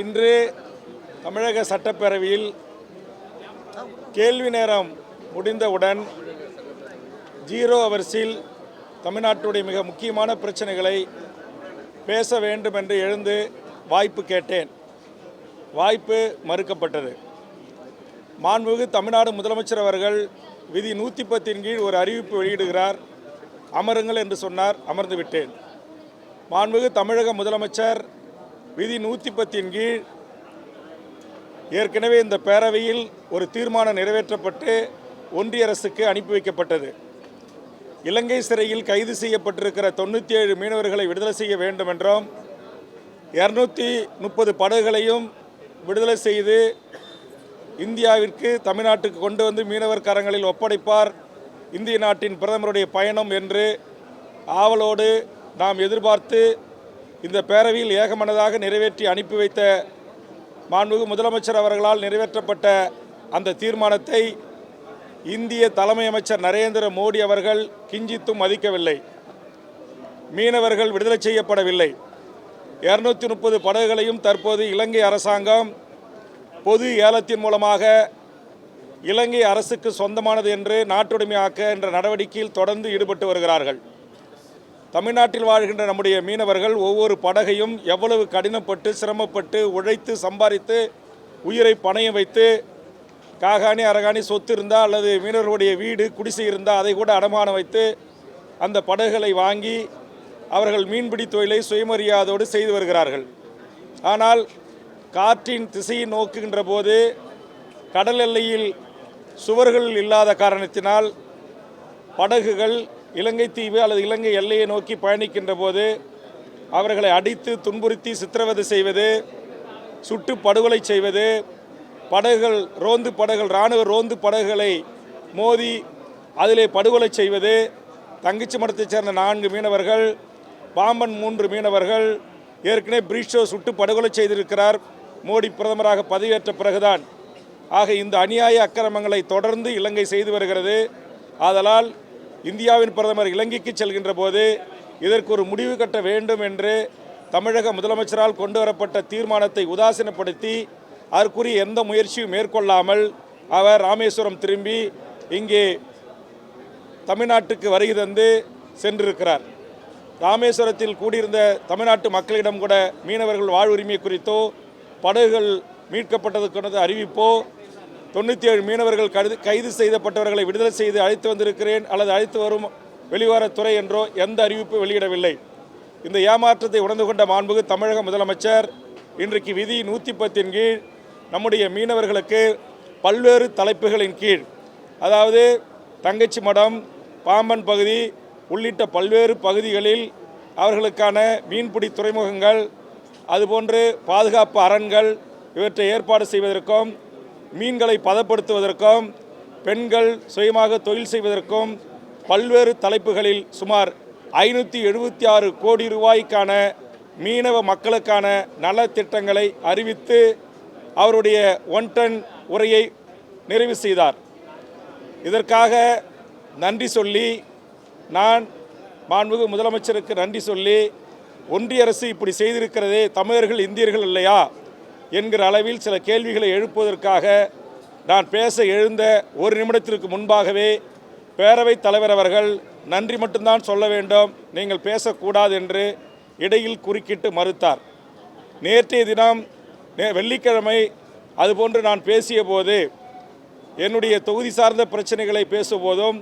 இன்று தமிழக சட்டப்பேரவையில் கேள்வி நேரம் முடிந்தவுடன் ஜீரோ அவர்ஸில் தமிழ்நாட்டுடைய மிக முக்கியமான பிரச்சனைகளை பேச வேண்டும் என்று எழுந்து வாய்ப்பு கேட்டேன். வாய்ப்பு மறுக்கப்பட்டது. மாண்புமிகு தமிழ்நாடு முதலமைச்சர் அவர்கள் விதி நூற்றி பத்தின் கீழ் ஒரு அறிவிப்பு வெளியிடுகிறார். அமருங்கள் என்று சொன்னார் அமர்ந்து விட்டேன் மாண்புமிகு தமிழக முதலமைச்சர் விதி நூற்றி பத்தின் கீழ் ஏற்கனவே இந்த பேரவையில் ஒரு தீர்மானம் நிறைவேற்றப்பட்டு ஒன்றிய அரசுக்கு அனுப்பி வைக்கப்பட்டது. இலங்கை சிறையில் கைது செய்யப்பட்டிருக்கிற தொண்ணூற்றி ஏழு மீனவர்களை விடுதலை செய்ய வேண்டும் என்றும் இரநூத்தி முப்பது படகுகளையும் விடுதலை செய்து இந்தியாவிற்கு தமிழ்நாட்டுக்கு கொண்டு வந்து மீனவர் கரங்களில் ஒப்படைப்பார் இந்திய நாட்டின் பிரதமருடைய பயணம் என்று ஆவலோடு நாம் எதிர்பார்த்து இந்த பேரவையில் ஏகமனதாக நிறைவேற்றி அனுப்பி வைத்த மாண்புமிகு முதலமைச்சர் அவர்களால் நிறைவேற்றப்பட்ட அந்த தீர்மானத்தை இந்திய தலைமை அமைச்சர் நரேந்திர மோடி அவர்கள் கிஞ்சித்தும் மதிக்கவில்லை. மீனவர்கள் விடுதலை செய்யப்படவில்லை. இருநூத்தி முப்பது படகுகளையும் தற்போது இலங்கை அரசாங்கம் பொது ஏலத்தின் மூலமாக இலங்கை அரசுக்கு சொந்தமானது என்று நாட்டுடைமையாக்க என்ற நடவடிக்கையில் தொடர்ந்து ஈடுபட்டு வருகிறார்கள். தமிழ்நாட்டில் வாழ்கின்ற நம்முடைய மீனவர்கள் ஒவ்வொரு படகையும் எவ்வளவு கடினப்பட்டு சிரமப்பட்டு உழைத்து சம்பாதித்து உயிரை பணையம் வைத்து காகாணி அரகாணி சொத்து இருந்தால் அல்லது மீனவர்களுடைய வீடு குடிசை இருந்தால் அதை கூட அடமானம் வைத்து அந்த படகுகளை வாங்கி அவர்கள் மீன்பிடி தொழிலை சுயமரியாதையோடு செய்து வருகிறார்கள். ஆனால் காற்றின் திசையை நோக்குகின்ற போது கடல் எல்லையில் சுவர்கள் இல்லாத காரணத்தினால் படகுகள் இலங்கை தீவு அல்லது இலங்கை எல்லையை நோக்கி பயணிக்கின்ற போது அவர்களை அடித்து துன்புறுத்தி சித்திரவதை செய்வது சுட்டு படுகொலை செய்வது படகுகள் ரோந்து படகுகள் இராணுவ ரோந்து படகுகளை மோதி அதிலே படுகொலை செய்வது தங்கச்சி மடத்தைச் சேர்ந்த நான்கு மீனவர்கள் பாம்பன் மூன்று மீனவர்கள் ஏற்கனவே பிரிஷோ சுட்டு படுகொலை செய்திருக்கிறார். மோடி பிரதமராக பதவியேற்ற பிறகுதான். ஆக இந்த அநியாய அக்கிரமங்களை தொடர்ந்து இலங்கை செய்து வருகிறது. ஆதலால் இந்தியாவின் பிரதமர் இலங்கைக்கு செல்கின்ற போது இதற்கு ஒரு முடிவு கட்ட வேண்டும் என்று தமிழக முதலமைச்சரால் கொண்டு வரப்பட்ட தீர்மானத்தை உதாசீனப்படுத்தி அதற்குரிய எந்த முயற்சியும் மேற்கொள்ளாமல் அவர் ராமேஸ்வரம் திரும்பி இங்கே தமிழ்நாட்டுக்கு வருகை தந்து சென்றிருக்கிறார். ராமேஸ்வரத்தில் கூடியிருந்த தமிழ்நாட்டு மக்களிடம் கூட மீனவர்கள் வாழ்வுரிமை குறித்தோ படகுகள் மீட்கப்பட்டதுக்கானது அறிவிப்போ தொண்ணூற்றி ஏழு மீனவர்கள் கருது கைது செய்யப்பட்டவர்களை விடுதலை செய்து அழைத்து வந்திருக்கிறேன் அல்லது அழைத்து வரும் வெளிவாரத்துறை என்றோ எந்த அறிவிப்பு வெளியிடவில்லை. இந்த ஏமாற்றத்தை உணர்ந்து கொண்ட மாண்புகு தமிழக முதலமைச்சர் இன்றைக்கு விதி நூற்றி பத்தின் கீழ் நம்முடைய மீனவர்களுக்கு பல்வேறு தலைப்புகளின் கீழ் அதாவது தங்கச்சி மடம் பாம்பன் பகுதி உள்ளிட்ட பல்வேறு பகுதிகளில் அவர்களுக்கான மீன்பிடி துறைமுகங்கள் அதுபோன்று பாதுகாப்பு அரண்கள் இவற்றை ஏற்பாடு செய்வதற்கும் மீன்களை பதப்படுத்துவதற்கும் பெண்கள் சுயமாக தொழில் செய்வதற்கும் பல்வேறு தலைப்புகளில் சுமார் ஐநூற்றி எழுபத்தி ஆறு கோடி ரூபாய்க்கான மீனவ மக்களுக்கான நலத்திட்டங்களை அறிவித்து அவருடைய ஒன் டன் உரையை நிறைவு செய்தார். இதற்காக நன்றி சொல்லி நான் மாண்புகு முதலமைச்சருக்கு நன்றி சொல்லி ஒன்றிய அரசு இப்படி செய்திருக்கிறதே தமிழர்கள் இந்தியர்கள் இல்லையா? என்கிற அளவில் சில கேள்விகளை எழுப்புவதற்காக நான் பேச எழுந்த ஒரு நிமிடத்திற்கு முன்பாகவே பேரவைத் தலைவர் அவர்கள் நன்றி மட்டும்தான் சொல்ல வேண்டும் நீங்கள் பேசக்கூடாது என்று இடையில் குறுக்கிட்டு மறுத்தார். நேற்றைய தினம் வெள்ளிக்கிழமை அதுபோன்று நான் பேசிய போது என்னுடைய தொகுதி சார்ந்த பிரச்சனைகளை பேசும்போதும்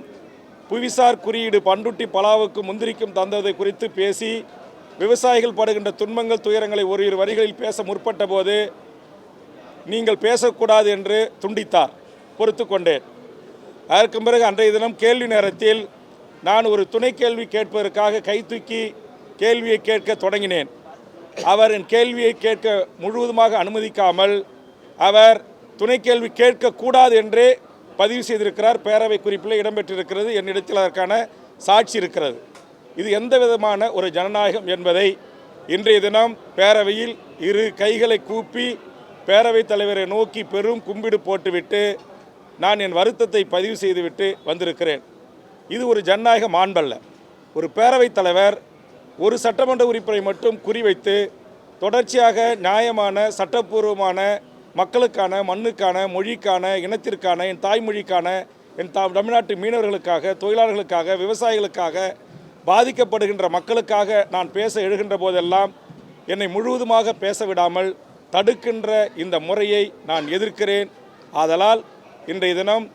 புவிசார் குறியீடு பண்டுட்டி பலாவுக்கு முந்திரிக்கும் தந்ததை குறித்து பேசி விவசாயிகள் படுகின்ற துன்பங்கள் துயரங்களை ஓரிரு வரிகளில் பேச முற்பட்ட போது நீங்கள் பேசக்கூடாது என்று துண்டித்தார் பொறுத்து கொண்டேன். அதற்கு பிறகு அன்றைய தினம் கேள்வி நேரத்தில் நான் ஒரு துணை கேள்வி கேட்பதற்காக கை தூக்கி கேள்வியை கேட்க தொடங்கினேன். அவர் என் கேள்வியை கேட்க முழுவதுமாக அனுமதிக்காமல் அவர் துணை கேள்வி கேட்கக்கூடாது என்றே பதிவு செய்திருக்கிறார். பேரவை குறிப்பில் இடம்பெற்றிருக்கிறது. என்னிடத்தில் அதற்கான சாட்சி இருக்கிறது. இது எந்த விதமான ஒரு ஜனநாயகம் என்பதை இன்றைய தினம் பேரவையில் இரு கைகளை கூப்பி பேரவைத் தலைவரை நோக்கி பெரும் கும்பிடு போட்டுவிட்டு நான் என் வருத்தத்தை பதிவு செய்துவிட்டு வந்திருக்கிறேன். இது ஒரு ஜனநாயக மாண்பல்ல ஒரு பேரவைத் தலைவர் ஒரு சட்டமன்ற உறுப்பினரை மட்டும் குறிவைத்து தொடர்ச்சியாக நியாயமான சட்டப்பூர்வமான மக்களுக்கான மண்ணுக்கான மொழிக்கான இனத்திற்கான என் தாய்மொழிக்கான என் தா தமிழ்நாட்டு மீனவர்களுக்காக தொழிலாளர்களுக்காக விவசாயிகளுக்காக பாதிக்கப்படுகின்ற மக்களுக்காக நான் பேச எழுகின்ற போதெல்லாம் என்னை முழுவதுமாக பேச விடாமல் தடுக்கின்ற இந்த முறையை நான் எதிர்க்கிறேன். ஆதலால் இன்றைய தினம்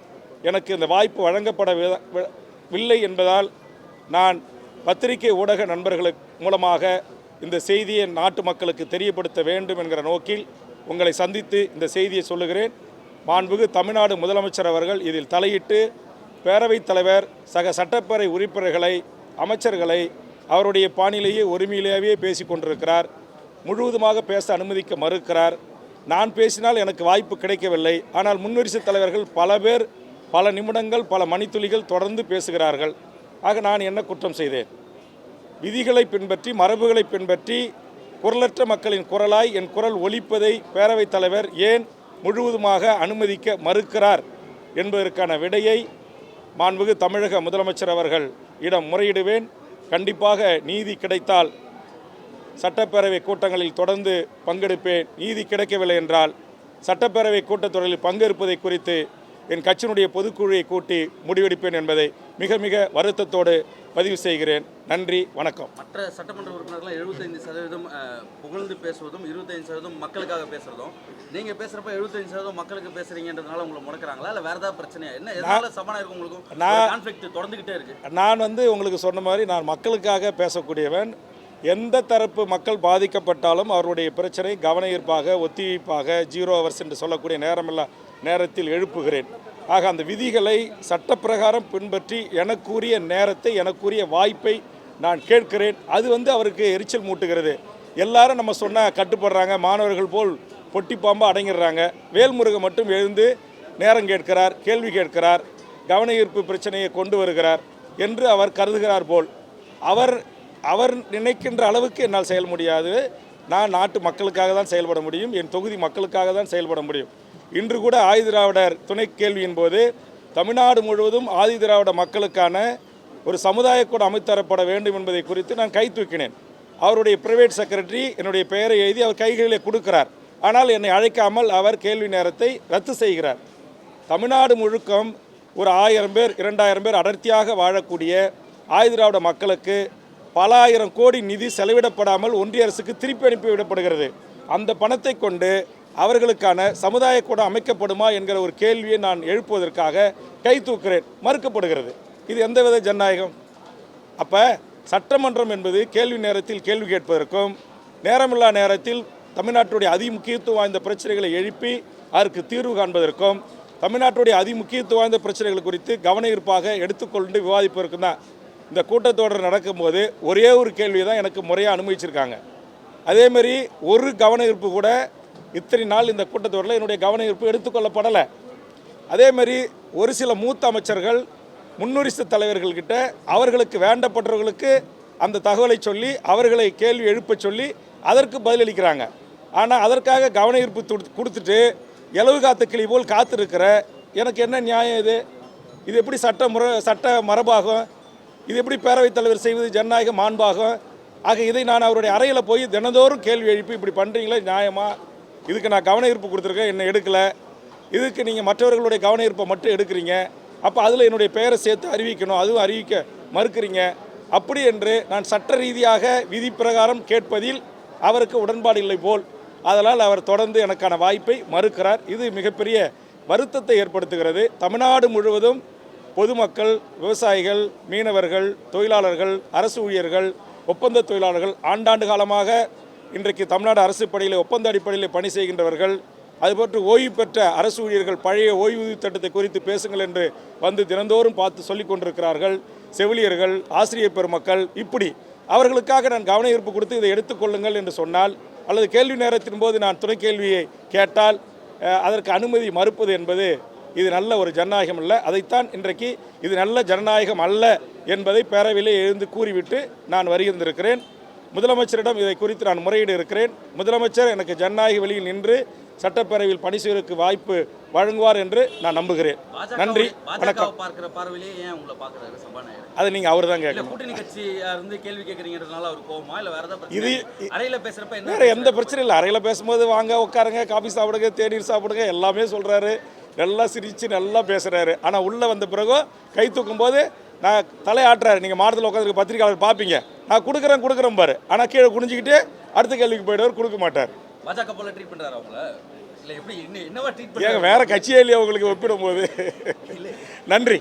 எனக்கு இந்த வாய்ப்பு வழங்கப்படவில்லை என்பதால் நான் பத்திரிகை ஊடக நண்பர்களுக்கு மூலமாக இந்த செய்தியை நாட்டு மக்களுக்கு தெரியப்படுத்த வேண்டும் என்கிற நோக்கில் உங்களை சந்தித்து இந்த செய்தியை சொல்லுகிறேன். மாண்புகு தமிழ்நாடு முதலமைச்சர் அவர்கள் இதில் தலையிட்டு பேரவைத் தலைவர் சக சட்டப்பேரவை உறுப்பினர்களை அமைச்சர்களை அவருடைய பாணியிலேயே ஒருமையிலேயே பேசி கொண்டிருக்கிறார். முழுவதுமாக பேச அனுமதிக்க மறுக்கிறார். நான் பேசினால் எனக்கு வாய்ப்பு கிடைக்கவில்லை. ஆனால் முன்வரிசை தலைவர்கள் பல பேர் பல நிமிடங்கள் பல மணித்துளிகள் தொடர்ந்து பேசுகிறார்கள். ஆக நான் என்ன குற்றம் செய்தேன்? விதிகளை பின்பற்றி மரபுகளை பின்பற்றி குரலற்ற மக்களின் குரலாய் என் குரல் ஒலிப்பதை பேரவைத் தலைவர் ஏன் முழுவதுமாக அனுமதிக்க மறுக்கிறார் என்பதற்கான விடையை மாண்புகு தமிழக முதலமைச்சர் அவர்கள் இடம் முறையிடுவேன். கண்டிப்பாக நீதி கிடைத்தால் சட்டப்பேரவை கூட்டங்களில் தொடர்ந்து பங்கெடுப்பேன். நீதி கிடைக்கவில்லை என்றால் சட்டப்பேரவை கூட்டத்தொடரில் பங்கேற்பதை குறித்து என் கட்சியினுடைய பொதுக்குழுவை கூட்டி முடிவெடுப்பேன் என்பதை மிக மிக வருத்தத்தோடு பதிவு செய்கிறேன். நன்றி வணக்கம். மற்ற சட்டமன்ற உறுப்பினர்கள் எழுபத்தைந்து சதவீதம் புகழ்ந்து பேசுவதும் இருபத்தைந்து சதவீதம் மக்களுக்காக பேசுறதும் நீங்க பேசுறப்ப எழுபத்தைந்து சதவீதம் மக்களுக்கு பேசுறீங்கன்றதுனால உங்களை முடக்குறாங்களா? இல்ல வேற ஏதாவது பிரச்சனையா? என்ன எதனால சமானம் இருக்கு உங்களுக்கு நான்- கான்ஃபிளிக்ட் தொடர்ந்துகிட்டே இருக்கு. நான் வந்து உங்களுக்கு சொன்ன மாதிரி நான் மக்களுக்காக பேசக்கூடியவன். எந்த தரப்பு மக்கள் பாதிக்கப்பட்டாலும் அவருடைய பிரச்சனை கவன ஈர்ப்பாக ஒத்திவைப்பாக ஜீரோ ஹவர்ஸ் என்று சொல்லக்கூடிய நேரமில்லா நேரத்தில் எழுப்புகிறேன். ஆக அந்த விதிகளை சட்டப்பிரகாரம் பின்பற்றி எனக்குரிய நேரத்தை எனக்குரிய வாய்ப்பை நான் கேட்கிறேன். அது வந்து அவருக்கு எரிச்சல் மூட்டுகிறது. எல்லாரும் நம்ம சொன்னால் கட்டுப்படுறாங்க மாணவர்கள் போல் பொட்டி பாம்பா அடங்கிடுறாங்க. வேல்முருகன் மட்டும் எழுந்து நேரம் கேட்கிறார் கேள்வி கேட்கிறார் கவன ஈர்ப்பு பிரச்சனையை கொண்டு வருகிறார் என்று அவர் கருதுகிறார் போல். அவர் அவர் நினைக்கின்ற அளவுக்கு என்னால் செயல் முடியாது. நான் நாட்டு மக்களுக்காக தான் செயல்பட முடியும் என் தொகுதி மக்களுக்காக தான் செயல்பட முடியும். இன்று கூட ஆதிதிராவிடர் துணை கேள்வியின் போது தமிழ்நாடு முழுவதும் ஆதிதிராவிட மக்களுக்கான ஒரு சமுதாய கூட அமைத்தரப்பட வேண்டும் என்பதை குறித்து நான் கை தூக்கினேன். அவருடைய பிரைவேட் செக்ரட்டரி என்னுடைய பெயரை எழுதி அவர் கைகளிலே கொடுக்கிறார். ஆனால் என்னை அழைக்காமல் அவர் கேள்வி நேரத்தை ரத்து செய்கிறார். தமிழ்நாடு முழுக்கம் ஒரு ஆயிரம் பேர் இரண்டாயிரம் பேர் அடர்த்தியாக வாழக்கூடிய ஆயுதிராவிட மக்களுக்கு பல ஆயிரம் கோடி நிதி செலவிடப்படாமல் ஒன்றிய அரசுக்கு திருப்பி அனுப்பி விடப்படுகிறது. அந்த பணத்தை கொண்டு அவர்களுக்கான சமுதாய கூட அமைக்கப்படுமா என்கிற ஒரு கேள்வியை நான் எழுப்புவதற்காக கை தூக்குறேன். மறுக்கப்படுகிறது. இது எந்தவித ஜனநாயகம்? அப்போ சட்டமன்றம் என்பது கேள்வி நேரத்தில் கேள்வி கேட்பதற்கும் நேரமில்லா நேரத்தில் தமிழ்நாட்டுடைய அதி முக்கியத்துவம் வாய்ந்த பிரச்சனைகளை எழுப்பி அதற்கு தீர்வு காண்பதற்கும் தமிழ்நாட்டுடைய அதிமுக்கியத்துவம் வாய்ந்த பிரச்சனைகள் குறித்து கவன ஈர்ப்பாக எடுத்துக்கொண்டு விவாதிப்பதற்கும் தான். இந்த கூட்டத்தொடர் நடக்கும்போது ஒரே ஒரு கேள்வி தான் எனக்கு முறையாக அனுமதிச்சிருக்காங்க. அதேமாரி ஒரு கவன ஈர்ப்பு கூட இத்தனை நாள் இந்த கூட்டத்தொடரில் என்னுடைய கவன ஈர்ப்பு எடுத்துக்கொள்ளப்படலை அதேமாரி ஒரு சில மூத்த அமைச்சர்கள் முன்னுரிசு தலைவர்கள்கிட்ட அவர்களுக்கு வேண்டப்பட்டவர்களுக்கு அந்த தகவலை சொல்லி அவர்களை கேள்வி எழுப்ப சொல்லி அதற்கு பதிலளிக்கிறாங்க. ஆனால் அதற்காக கவன ஈர்ப்பு கொடுத்துட்டு எலவு காத்து கிளி போல் காத்திருக்கிற எனக்கு என்ன நியாயம் இது? இது எப்படி சட்ட முறை சட்ட மரபாகும்? இது எப்படி பேரவைத் தலைவர் செய்வது ஜனநாயக மாண்பாகும்? ஆக இதை நான் அவருடைய அறையில் போய் தினந்தோறும் கேள்வி எழுப்பி இப்படி பண்ணுறீங்களே நியாயமாக இதுக்கு நான் கவன ஈர்ப்பு கொடுத்துருக்கேன் என்னை எடுக்கலை. இதுக்கு நீங்கள் மற்றவர்களுடைய கவன ஈர்ப்பை மட்டும் எடுக்கிறீங்க. அப்போ அதில் என்னுடைய பெயரை சேர்த்து அறிவிக்கணும் அதுவும் அறிவிக்க மறுக்கிறீங்க. அப்படி என்று நான் சட்ட ரீதியாக விதி பிரகாரம் கேட்பதில் அவருக்கு உடன்பாடு இல்லை போல். அதனால் அவர் தொடர்ந்து எனக்கான வாய்ப்பை மறுக்கிறார். இது மிகப்பெரிய வருத்தத்தை ஏற்படுத்துகிறது. தமிழ்நாடு முழுவதும் பொதுமக்கள் விவசாயிகள் மீனவர்கள் தொழிலாளர்கள் அரசு ஊழியர்கள் ஒப்பந்த தொழிலாளர்கள் ஆண்டாண்டு காலமாக இன்றைக்கு தமிழ்நாடு அரசு பணியில் ஒப்பந்த அடிப்படையில் பணி செய்கின்றவர்கள் அதுபோன்று ஓய்வு பெற்ற அரசு ஊழியர்கள் பழைய ஓய்வூதிய திட்டத்தை குறித்து பேசுங்கள் என்று வந்து தினந்தோறும் பார்த்து சொல்லிக் கொண்டிருக்கிறார்கள். செவிலியர்கள் ஆசிரியர் பெருமக்கள் இப்படி. அவர்களுக்காக நான் கவன ஈர்ப்பு கொடுத்து இதை எடுத்துக்கொள்ளுங்கள் என்று சொன்னால் அல்லது கேள்வி நேரத்தின் போது நான் துணை கேள்வியை கேட்டால் அதற்கு அனுமதி மறுப்பது என்பது இது நல்ல ஒரு ஜனநாயகம் அல்ல. அதைத்தான் இன்றைக்கு இது நல்ல ஜனநாயகம் அல்ல என்பதை பேரவையிலே எழுந்து கூறிவிட்டு நான் வருகின்றிருக்கிறேன் முதலமைச்சரிடம் இதை குறித்து நான் முறையிட இருக்கிறேன். முதலமைச்சர் எனக்கு ஜனநாயக வழியில் நின்று சட்டப்பேரவையில் பணி செய்வதற்கு வாய்ப்பு வழங்குவார் என்று நான் நம்புகிறேன். நன்றி. வணக்கம். பார்க்கிற பார்வையிலேயே ஏன் உங்களை பார்க்கறாரு சபாநாயகர்? அதை நீங்கள் அவர் தான் கேட்கணும். கூட்டணி கட்சியா இருந்து கேள்வி கேட்கறீங்கன்றதுனால அவர் கோவமா? இல்ல வேற ஏதாவது இது- பிரச்சனை அறையில பேசுறப்ப என்ன வேற எந்த பிரச்சனையும் இல்லை. அறையில் பேசும்போது வாங்க உட்காருங்க காபி சாப்பிடுங்க தேநீர் சாப்பிடுங்க எல்லாமே சொல்கிறாரு நல்லா சிரித்து நல்லா பேசுகிறாரு ஆனால் உள்ளே வந்த பிறகு கை தூக்கும்போது நான் தலையாட்டுறாரு. நீங்கள் மாடத்தில் உட்காந்துருக்க பத்திரிக்கையாளர் பார்ப்பீங்க. நான் கொடுக்குறேன் கொடுக்குறேன் பாரு. ஆனால் கீழே குனிஞ்சிக்கிட்டு அடுத்த கேள்விக்கு போயிடுவார் கொடுக்க மாட்டார். பாஜக போல ட்ரீட் பண்றாரு அவங்கள? இல்ல எப்படி என்ன என்னவா ட்ரீட் பண்றாரு? வேற கட்சியே இல்லையா உங்களுக்கு ஒப்பிடும் போது நன்றி.